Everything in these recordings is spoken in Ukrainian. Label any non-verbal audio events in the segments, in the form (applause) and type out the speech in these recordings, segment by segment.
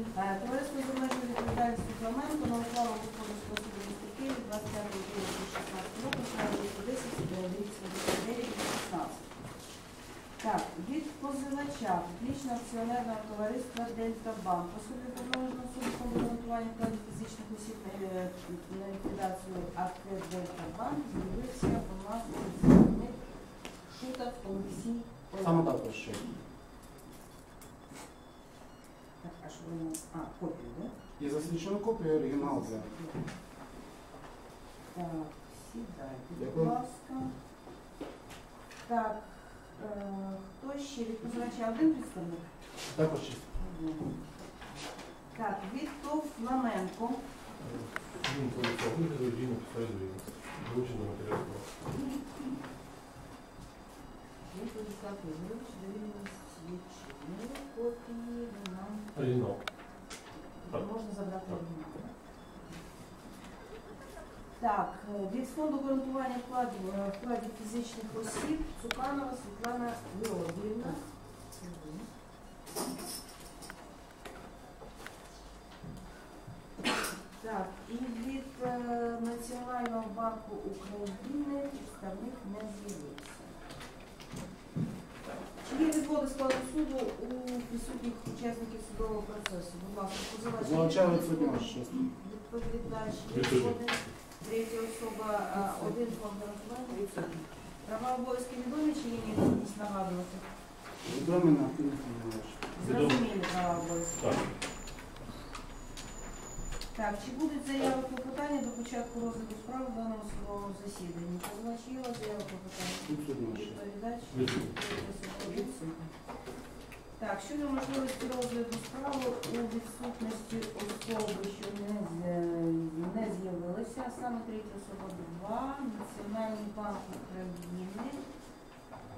Е, Товариство з обмеженою відповідальністю Фламенко на ухвалу господарського суду міста Києві 25 грудня 2016 року, справа 210, 289 16. Так, від позивача публічного акціонерного товариства Дельта Банк особі повноваженого суду по вкладів фізичних осіб на, е, ліквідацію АК Дельта Банк з'явився у нас представник Шутов Олексій Саме так. Так, а що? А, копію, так? І засвідчену копію оригінал для. Так, сідайте, будь ласка. Так, е, хто ще від позивача один представник? Також чисто. Так, від ТОВ Фламенко. Він вигляду, він написав вручено матеріал. Він Владислав Ігорович, довільно свідчення. Копії нам Оригінал. Можна забрати так? Так, е, від фонду гарантування вкладів, е, вкладів фізичних осіб Цуканова Світлана Георгіївна. Так, і від е, Національного банку України представник не з'явився. Чи складу суду у присутніх учасників судового процесу? Будь ласка, позивач. Залучаю честь. Відповідач, Відсутній. Третя особа, а, один фонд відсутній. Права обов'язки відомі чи їм необхідність нагадувати? Відомі на активність ваш. Зрозумілі права обов'язки. Так. Так, чи будуть заяви клопотання до початку розгляду справи в даному судовому засіданні? Вас заява клопотання? Відсутній. Відповідач? Відсутній. Так, щодо можливості розгляду справи у відсутності особи, що не, з- не з'явилася, а саме третя особа 2, Національний банк України.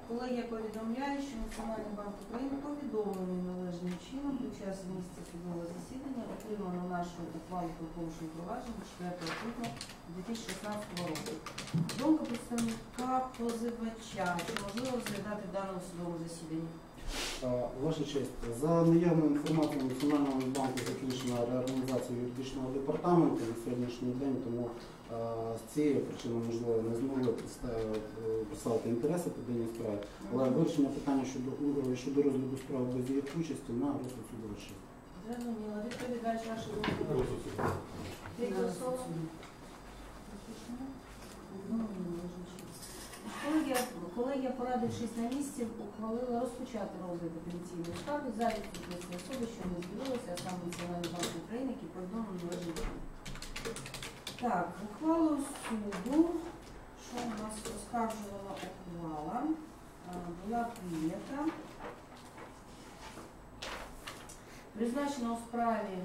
Колегія повідомляє, що Національний банк України повідомлений належним чином під час місця судового засідання отримано нашу ухвалу про порушення провадження 4 квітня 2016 року. Думка представника позивача, чи можливо розглядати в судовому засіданні? Ваша честь, за наявною інформацією Національного банку заключена реорганізація юридичного департаменту на сьогоднішній день, тому з цієї причини, можливо, не змогли е, представити інтереси по даній справі, але вирішення питання щодо, щодо розгляду справи без її участі на розгляд судовища. Зрозуміло. Відповідач це. Колегія, колегія, порадившись на місці, ухвалила розпочати розгляд апеляційної скарги за відсутності особи, що не з'явилася, а саме Національний банк України, який повідомив належить. Так, ухвалу суду, що у нас оскаржувала ухвала, була прийнята. Призначено у справі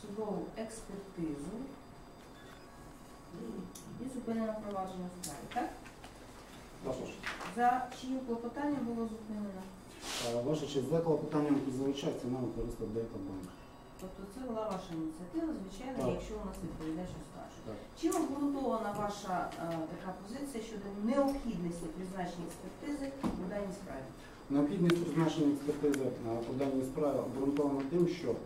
судову експертизу і зупинено провадження у справі, так? За чиїм клопотанням було зупинено? Е, Ваша честь, за клопотанням позивача ціна товариства Дельта Банк. Тобто це була ваша ініціатива, звичайно, Так. якщо у нас відповідач оскаржує. Так. Чим обґрунтована ваша е, така позиція щодо необхідності призначення експертизи у даній справі? Необхідність призначення експертизи е, по даній справі обґрунтована тим, що е,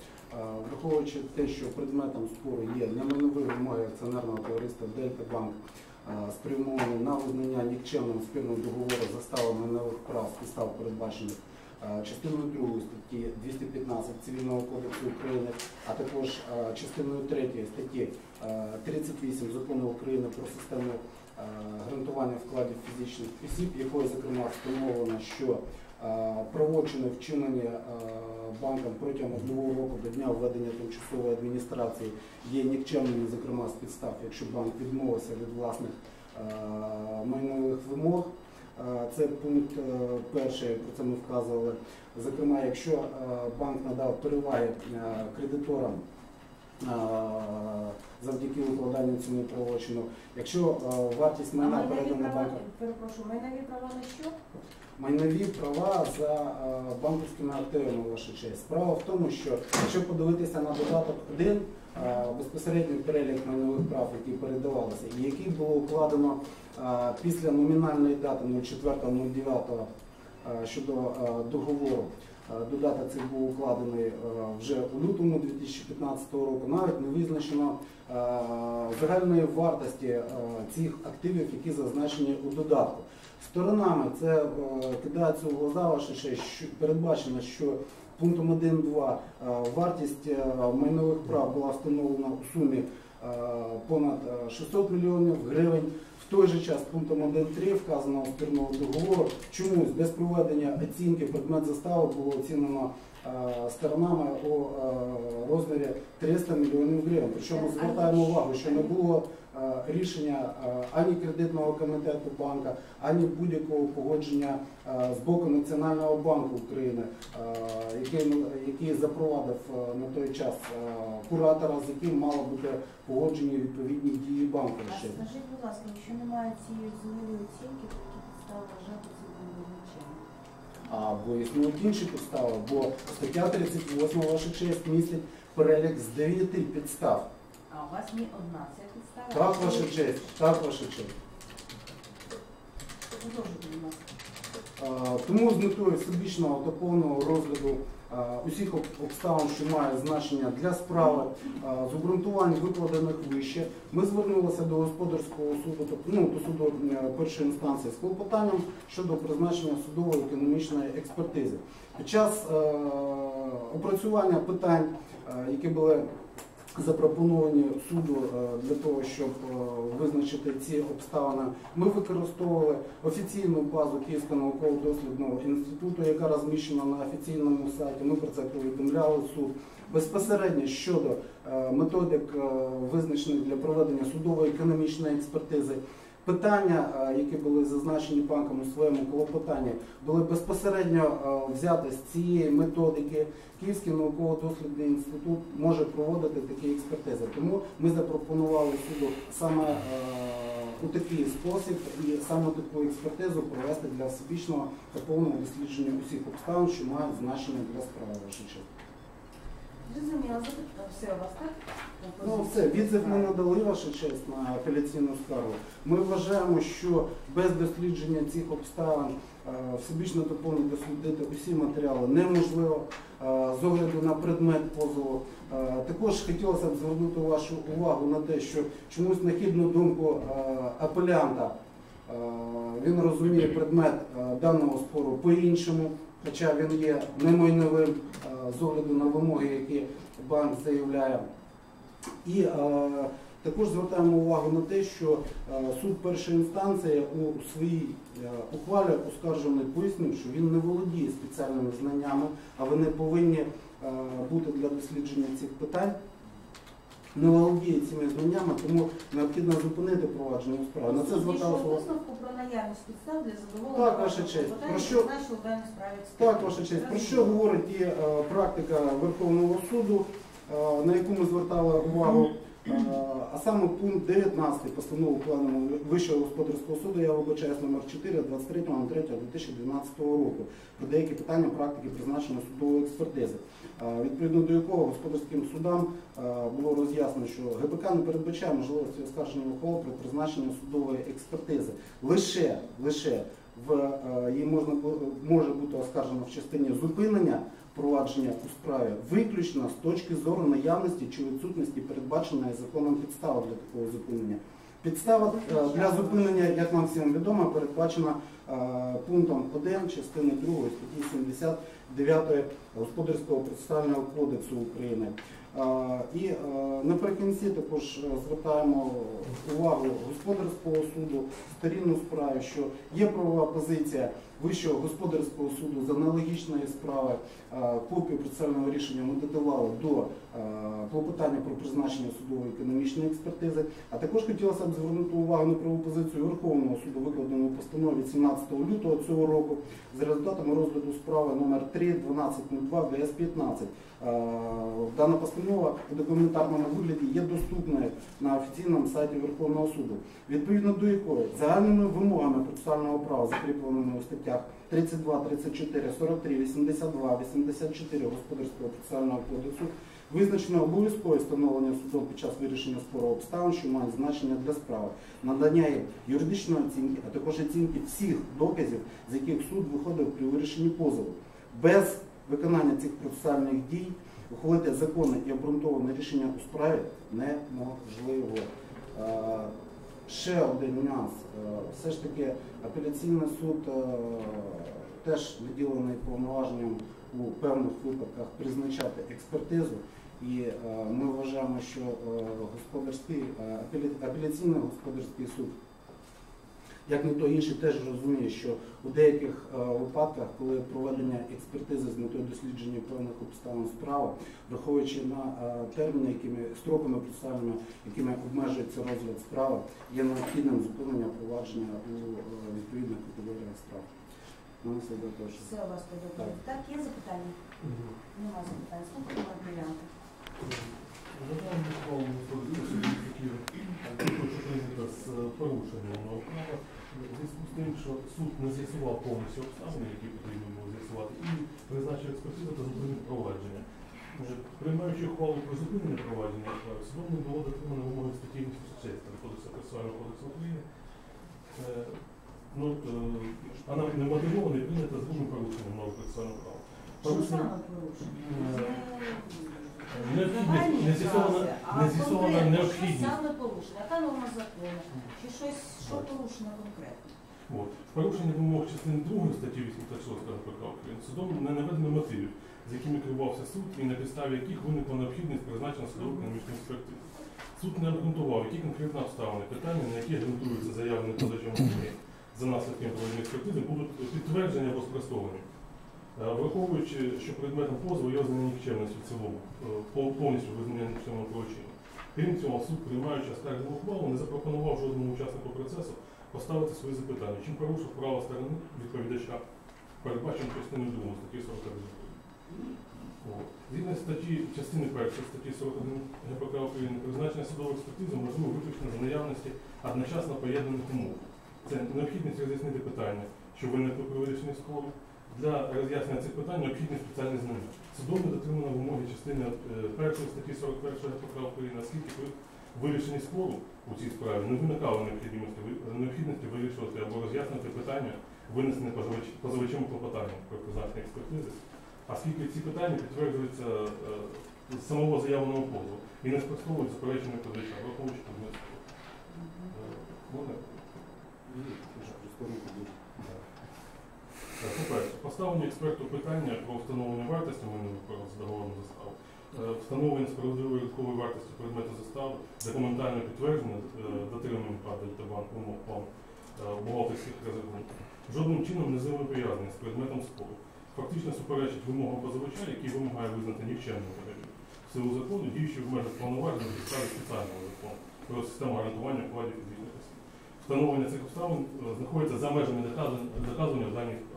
враховуючи те, що предметом спору є немайнові вимоги акціонерного товариства Дельта Банк е, спрямовані на визнання нікчемним спільного договору застави майнових прав з підстав передбачених частиною 2 статті 215 Цивільного кодексу України, а також е, частиною 3 статті е, 38 Закону України про систему е, гарантування вкладів фізичних осіб, якою зокрема встановлено, що е, правочини вчинені е, банком протягом одного року до дня введення тимчасової адміністрації є нікчемними, зокрема з підстав, якщо банк відмовився від власних е, майнових вимог. Це пункт е, перший, про це ми вказували. Зокрема, якщо е, банк надав переваги е, кредиторам завдяки укладанню ціни правочину, якщо вартість майна передана банком, перепрошую, майнові права на що? майнові права за банківськими активами, ваша честь. Справа в тому, що якщо подивитися на додаток 1, е, безпосередньо перелік майнових прав, які передавалися, і які було укладено після номінальної дати 04.09 е, щодо договору. Е, Додаток цей був укладений е, вже у лютому 2015 року. Навіть не визначено е, загальної вартості цих активів, які зазначені у додатку. Сторонами це кидається у глаза ваше ще передбачено, що пунктом 1.2 е, вартість майнових прав була встановлена у сумі понад е, 600 мільйонів гривень. В той же час пунктом 1.3 вказаного спірного договору чомусь без проведення оцінки предмет застави було оцінено е, сторонами у е, розмірі 300 мільйонів гривень. Причому звертаємо увагу, що не було рішення е, ані кредитного комітету банка, ані будь-якого погодження е, з боку Національного банку України, е, який, який запровадив е, на той час е, куратора, з яким мало бути погоджені відповідні дії банку. А скажіть, будь ласка, якщо немає цієї змінної оцінки, то які підстави вважати це визначення? Або існують інші підстави, бо стаття 38 ваша честь містить перелік з 9 підстав. А у вас не одна підстава? Так, ваша честь, так, ваша честь. Тому з метою всебічного та повного розгляду усіх обставин, що мають значення для справи, з обґрунтувань викладених вище, ми звернулися до господарського суду, ну, до суду е, першої інстанції з клопотанням щодо призначення судової економічної експертизи. Під час е, опрацювання питань, е, які були запропоновані суду е, для того, щоб е, визначити ці обставини. Ми використовували офіційну базу Київського науково-дослідного інституту, яка розміщена на офіційному сайті. Ми про це повідомляли суд. Безпосередньо щодо е, методик визначених для проведення судової економічної експертизи. Питання, е, які були зазначені банком у своєму клопотанні, були безпосередньо е, взяті з цієї методики. Київський науково-дослідний інститут може проводити такі експертизи. Тому ми запропонували суду саме е, у такий спосіб і саме таку експертизу провести для всебічного та повного дослідження усіх обставин, що мають значення для справи. Ну все, відзив ми надали ваша честь на апеляційну скаргу. Ми вважаємо, що без дослідження цих обставин е, всебічно та повно дослідити усі матеріали неможливо е, з огляду на предмет позову. Е, Також хотілося б звернути вашу увагу на те, що чомусь на хідну думку апелянта він розуміє предмет даного спору по-іншому, хоча він є немайновим е, з огляду на вимоги, які банк заявляє. І е, також звертаємо увагу на те, що е, суд першої інстанції у своїй ухвалі оскаржений пояснив, що він не володіє спеціальними знаннями, а вони повинні бути для дослідження цих питань. Не володіє цими знаннями, тому необхідно зупинити провадження у справі. На це зверталося висновку про наявність підстав для задоволення Так, ваша честь. Про що- Так, ваша честь. Про що говорить і е, практика Верховного суду, е, на яку ми звертали увагу, а саме пункт 19 постанови пленуму Вищого господарського суду, я вибачаюсь, номер 4 23.03.2012 року про деякі питання практики призначення судової експертизи, відповідно до якого господарським судам було роз'яснено, що ГПК не передбачає можливості оскарження ухвал при призначенні судової експертизи. Лише, лише в її можна може бути оскаржено в частині зупинення провадження у справі виключно з точки зору наявності чи відсутності передбаченої законом підстави для такого зупинення. Підстава е, для зупинення, як нам всім відомо, передбачена е, пунктом 1 частини 2 статті 79 Господарського процесуального кодексу України. Е, І е, наприкінці також е, звертаємо увагу господарського суду, сторін у справі, що є правова позиція Вищого господарського суду з аналогічної справи. Копію процесуального рішення ми додавали до клопотання про призначення судової економічної експертизи. А також хотілося б звернути увагу на правову позицію Верховного суду, викладену у постанові 17 лютого цього року за результатами розгляду справи номер 3 1202 ГС 15. Е, Дана постанова у документарному вигляді є доступною на офіційному сайті Верховного суду, відповідно до якої загальними вимогами процесуального права, закріпленими у статтях 32, 34, 43, 82, 84 Господарського процесуального кодексу, визначено обов'язкове встановлення судом під час вирішення спору обставин, що мають значення для справи, надання їм юридичної оцінки, а також оцінки всіх доказів, з яких суд виходив при вирішенні позову. Без виконання цих процесуальних дій, ухвалити законне і обґрунтоване рішення у справі неможливо. Е, Ще один нюанс. Е, Все ж таки апеляційний суд е, теж наділений повноваженням у певних випадках призначати експертизу. І ми вважаємо, що апеляційний господарський суд, як ніхто інший, теж розуміє, що у деяких е, випадках, коли проведення експертизи з метою дослідження певних обставин справи, враховуючи на е, терміни, якими строками процесуальними, якими обмежується розгляд справи, є необхідним зупинення провадження у е, відповідних категоріях справ. Ну, Все у вас підготовлено. Так, є запитання? Нема запитань. Апелянта. Задам ухвалу справедливості, що прийнято з порушенням права, зв'язку з тим, що суд не з'ясував повністю обставини, які потрібно було з'ясувати, і призначив експертизу та зупинив провадження. Е, Приймаючи ухвалу про зупинення провадження, е, судом не було дотримано вимоги статті 86 Кодексу процесуального кодексу України. Е, Ну, е, вона не мотивована і прийнята з другим порушенням нового процесуального права. Що саме порушення? Необхідність, не з'ясована, не з'ясована Що необхідність. саме порушення? Яка норма закону? Чи щось, що порушено конкретно? От. В порушення вимог частини 2 статті 86 КПК України судом не наведено мотивів, з якими керувався суд і на підставі яких виникла необхідність призначення судової економічної експертизи. Суд не аргументував, які конкретно обставини, питання, на які ґрунтуються заявлені позначом за наслідками проведення експертизи, будуть підтверджені або спростовані. Е, Враховуючи, що предметом позову є ознання нікчемності в цілому, е, повністю визнання нікчемного правочину. Крім цього, суд, приймаючи оскаржену ухвалу, не запропонував жодному учаснику процесу поставити свої запитання, чим порушив право сторони відповідача, передбачено частиною 2 статті 41. От. Згідно статті частини 1 статті 41 ГПК України, призначення судової експертизи можливо виключно за наявності одночасно поєднаних умов. Це необхідність роз'яснити питання, що виникли при вирішенні спору. Для роз'яснення цих питань необхідні спеціальні знання. Судом не дотримано вимоги частини е, першої статті 41 ГПК України, оскільки при вирішенні спору у цій справі не виникало необхідності, необхідності вирішувати або роз'яснити питання, винесені позивач- позивачем клопотання про призначення експертизи, оскільки ці питання підтверджуються е, з самого заявленого позову і не спростовують заперечення позивача, враховуючи. Е, Можна? По-перше, поставлення експерту питання про встановлення вартості майнових прав з договором застави, е, встановлення справедливої ринкової вартості предмету застави, документальне підтвердження е, дотримання ПАД Дельтабанк умов план е, бухгалтерських розрахунків. Жодним чином не взаємопов'язаний з предметом спору. Фактично суперечить вимогам позивача, який вимагає визнати нікчемним перелік. В силу закону діючи в межах повноважень на спеціального закону про систему гарантування вкладів фізичних осіб. Встановлення цих обставин знаходиться за межами доказування справі.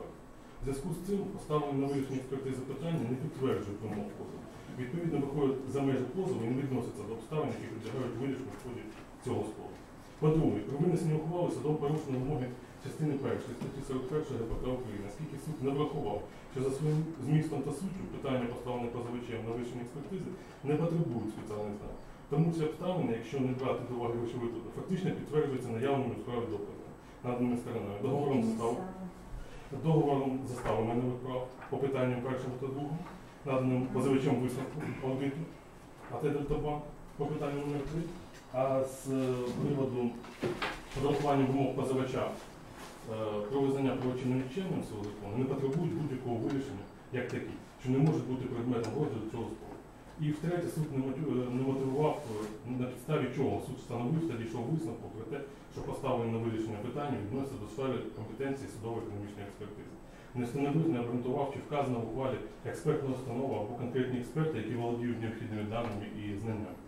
В зв'язку з цим поставлені на вирішення експертизи питання не підтверджують вимог позову. Відповідно, виходять за межі позову і не відносяться до обставин, які підлягають вирішенню в ході цього спору. По-друге, при винесенні ухвали судом порушено вимоги частини 1 статті 41 ГПК України, оскільки суд не врахував, що за своїм змістом та суттю питання, поставлене позивачем на вирішення експертизи, не потребують спеціальних знань. Тому ці обставини, якщо не брати до уваги речовий фактично підтверджуються наявними у справі доказами, наданими стороною. Договором застави договором застави майнових прав по питанням першому та другому, наданим позивачем висновку аудиту, а це Дельтабанк по питанню номер 3 а з е, приводу урахування вимог позивача е, про визнання правочинним нікчемним цього закону не потребують будь-якого вирішення як такі, що не можуть бути предметом розгляду цього спору. І втретє, суд не е, мотивував, е, на підставі чого суд встановив та дійшов висновку про те, що поставлені на вирішення питання відносяться до сфери компетенції судової економічної експертизи. Не встановив, не обґрунтував, чи вказано в ухвалі експертна установа або конкретні експерти, які володіють необхідними даними і знаннями,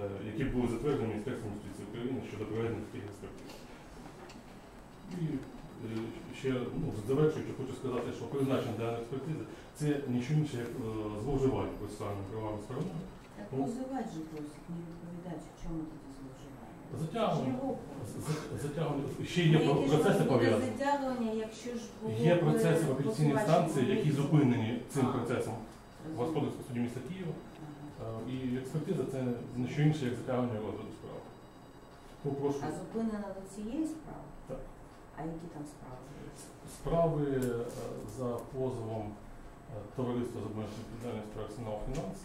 е, які були затверджені Міністерством юстиції України щодо проведення таких експертиз. Е, ще ну, завершуючи, хочу сказати, що призначення даної експертизи це нічого інше, як е, зловживання процесуальними правами сторонами. Так Ну. позивач же просить, не відповідач. В чому тоді зловживання? Затягування. Затягування. Ще Ну, є які процеси пов'язані. затягування, якщо ж було Є б, процеси в апеляційній позивач інстанції, які зупинені цим А. процесом в Розумію. господарському суді міста Києва. Ага. Е, І експертиза це не що інше, як затягування розгляду справи. Попрошу. А зупинена до цієї справи? Так. А які там справи? Справи е, за позовом товариство з обмеженою відповідальністю Арсенал Фінанс.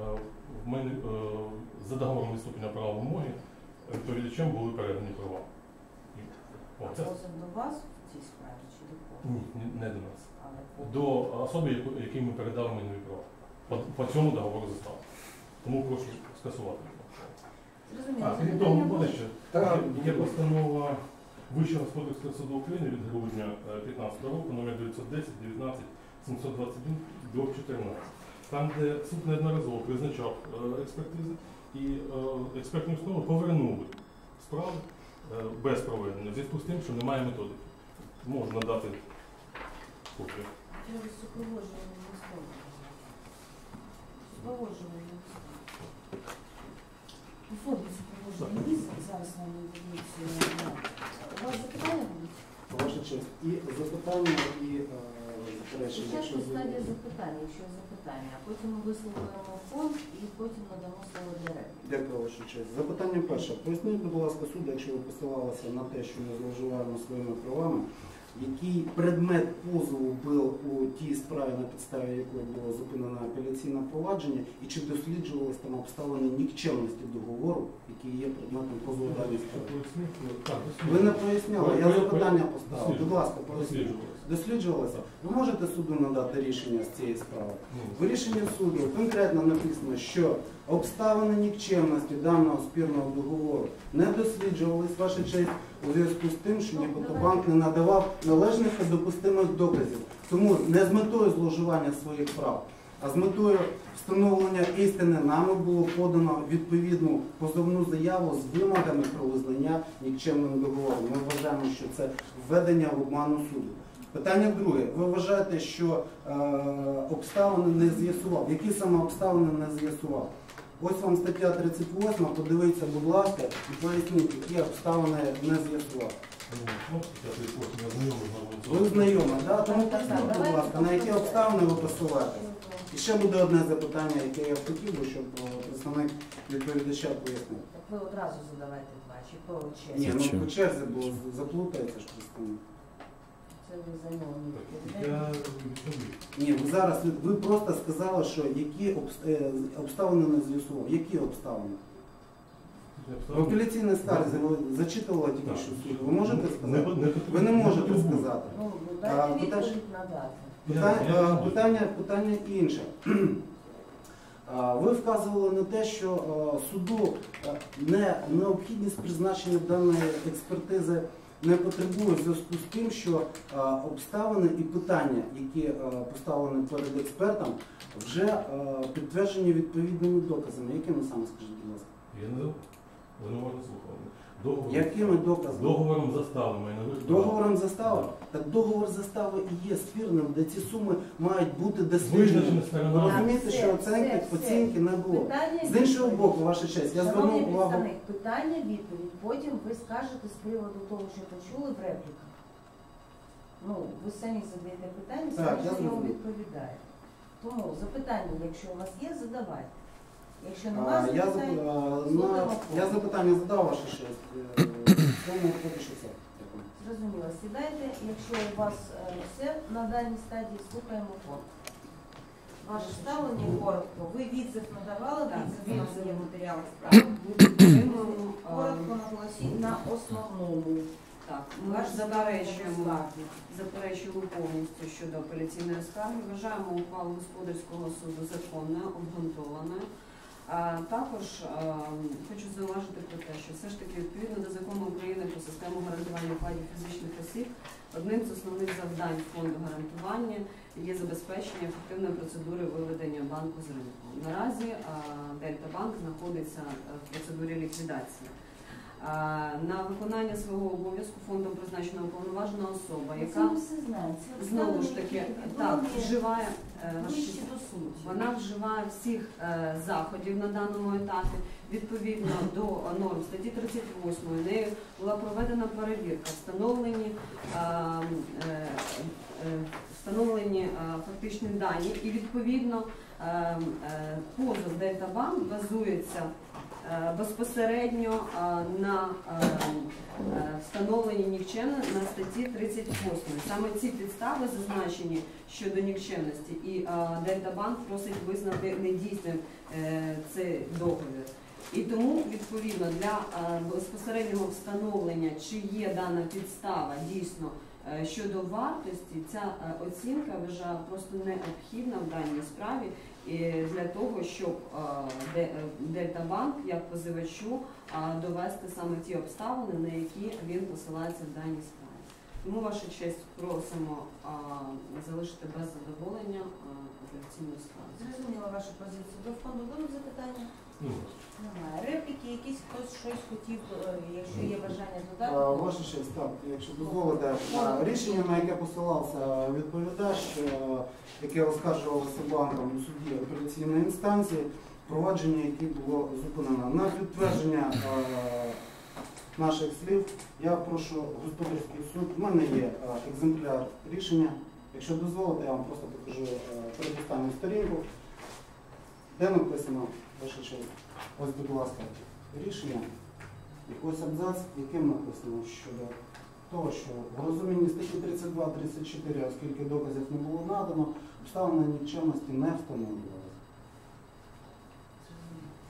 Е, В мене е, за договором відступлення права вимоги відповідачем були передані права. І- О, це Позов до вас в цій справі чи до кого? ні, ні- не до нас. Але по До особи, яку- якій ми передали майнові права. По, по цьому договору застави. Тому прошу скасувати. Зрозуміло. А, крім того, буде ще. Так. Є постанова Вищого господарського суду України від грудня 2015 року, номер 910 19 721 до 14. Там, де суд неодноразово призначав е, експертизи і е, експертні установи повернули справи е, без проведення в зв'язку з тим, що немає методики. Можна надати копію. Супроводжування листом. У формі супроводження зараз нам ведеться. Вас запитання? Ваша честь. І запитання, і е, заперечення. Спочатку стадія запитання, якщо запитання, а потім ми вислухаємо фонд і потім надамо слово директору. Дякую, ваша честь. Запитання перше. Поясніть, будь ласка, суд, якщо ви посилалися на те, що ми зловживаємо своїми правами, який предмет позову був у тій справі, на підставі якої було зупинено апеляційне провадження, і чи досліджувалися там обставини нікчемності договору, який є предметом позову даній справи? Ви не поясняли, я запитання поставив. Будь ласка, поясніть. Досліджувалося. Ви можете суду надати рішення з цієї справи? Ну, В рішенні суду конкретно написано, що обставини нікчемності даного спірного договору не досліджувались, ваша честь, у зв'язку з тим, що нібито банк не надавав належних та допустимих доказів. Тому не з метою зловживання своїх прав, а з метою встановлення істини нами було подано відповідну позовну заяву з вимогами про визнання нікчемним договором. Ми вважаємо, що це введення в обману суду. Питання друге. Ви вважаєте, що е, обставини не з'ясував? Які саме обставини не з'ясував? Ось вам стаття 38, подивіться, будь ласка, і поясніть, які обставини не з'ясував. ну, Ви знайомі, да? тому Так, так, поясніть, будь ласка, на які обставини ви посилаєте? І ще буде одне запитання, яке я хотів би, щоб е, представник відповідача пояснив. Так ви одразу задавайте два, чи по черзі? Ні, ну по черзі, бо заплутається ж представник. Це ви не Я. Ні, ви зараз ви, просто сказали, що які е, обставини не з'ясував. Які обставини? В апеляційній скарзі ви зачитували тільки що суд. Ви можете Не- сказати? не- Ви не можете сказати. Ну, надати. Питання, Я- я- питання, питання інше. (clears throat) Ви вказували на те, що суду не необхідність призначення даної експертизи не потребує зв'язку з тим, що е, обставини і питання, які е, поставлені перед експертом, вже е, підтверджені відповідними доказами. Якими саме скажіть, будь ласка? Я не ви не можете слухати. Договор. Якими доказами? Договором застави майнових прав. Договором застави? Так договор застави і є спірним, де ці суми мають бути досліджені. Ви розумієте, Все, що оцінки, все, все. оцінки не було. Питання З іншого відповідь. боку, ваша честь, я Шановний звернув увагу. представник, питання відповідь. Потім ви скажете з приводу того, що почули в репліках. Ну, ви самі задаєте питання, Так, самі я зрозумів. відповідаєте. Тому запитання, якщо у вас є, задавайте. Якщо А, немає Я, запитань, зап- а, на, слухаємо. я запитання задав. Е, поки що все. Дякую. зрозуміло, сідайте. Якщо у вас е, все на даній стадії, слухаємо фонд. Ваше ставлення коротко. Ви відзив надавали, Так, відзив у нас є в матеріалах справи. Підтримуємо, Коротко е, наголосіть на основному. Так, ми Ваш заперечуємо, заперечуємо повністю щодо апеляційної скарги. Вважаємо ухвалу господарського суду законною, обґрунтованою. Також хочу зауважити про те, що все ж таки відповідно до закону України про систему гарантування вкладів фізичних осіб, одним з основних завдань фонду гарантування є забезпечення ефективної процедури виведення банку з ринку. Наразі Дельта Банк знаходиться е, в процедурі ліквідації. Е, На виконання свого обов'язку фондом призначена уповноважена особа, яка знаємо. Це знову ж таки так вживає е, вона вживає всіх е, заходів на даному етапі. Відповідно до норм статті 38 нею була проведена перевірка, встановлені, е, е, е, встановлені е, фактичні дані, і відповідно е, е, позов Дельта Банк базується е, безпосередньо е, на е, е, нікчемно на статті 38. Саме ці підстави зазначені щодо нікчемності, і е, Дельтабанк просить визнати недійсним е, цей договір. І тому відповідно для е, безпосереднього встановлення, чи є дана підстава дійсно е, щодо вартості, ця е, оцінка вважаю просто необхідна в даній справі для того, щоб е, Де- Дельтабанк як позивачу е, довести саме ті обставини, на які він посилається в даній справі. Тому, вашу честь, просимо е, залишити без задоволення апеляційну справу. Зрозуміла вашу позицію. До фонду будуть запитання? Ну, Немає. Репліки, якісь хтось щось хотів, е, якщо є бажання додати. Ваша честь, так, якщо дозволите, рішення, на яке посилався відповідач, е, яке оскаржувалося банком у суді апеляційної інстанції, провадження, яке було зупинено. На підтвердження е, наших слів, я прошу господарський суд. У мене є екземпляр рішення. Якщо дозволите, я вам просто покажу передостанню сторінку, де написано, ваша честь, ось, будь ласка, рішення. Ось абзац, яким написано щодо того, що в розумінні статті 32-34, оскільки доказів не було надано, обставини нікчемності не встановлювалися.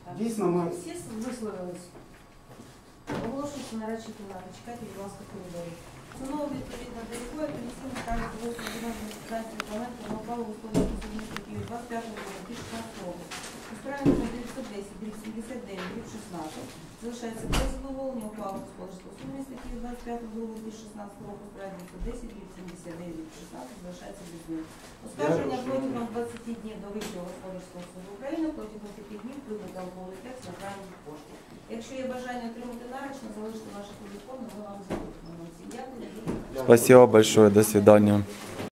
Так. Дійсно, ми Всі висловились. Оголошується нарешті кімната. Чекайте, будь ласка, коридорі. Знову відповідно до якої комісійна скарги голосу відносно депутатів парламенту на ухвалу господарського судді Київ 25 2016 року. У справі номер 910, дріб 79, дріб 16. Залишається без задоволення ухвалу господарського суду міста Київ 25 2016 року. У справі 910, дріб 79, дріб 16. Залишається без змін. Оскарження протягом 20 днів до вищого господарського суду України протягом 5 днів прибути алкогольний текст на крайній пошті. Якщо є бажання отримати наручно, залиште ваші телефони, ми вам запитаємо. Дякую. Спасибо большое, до свидания.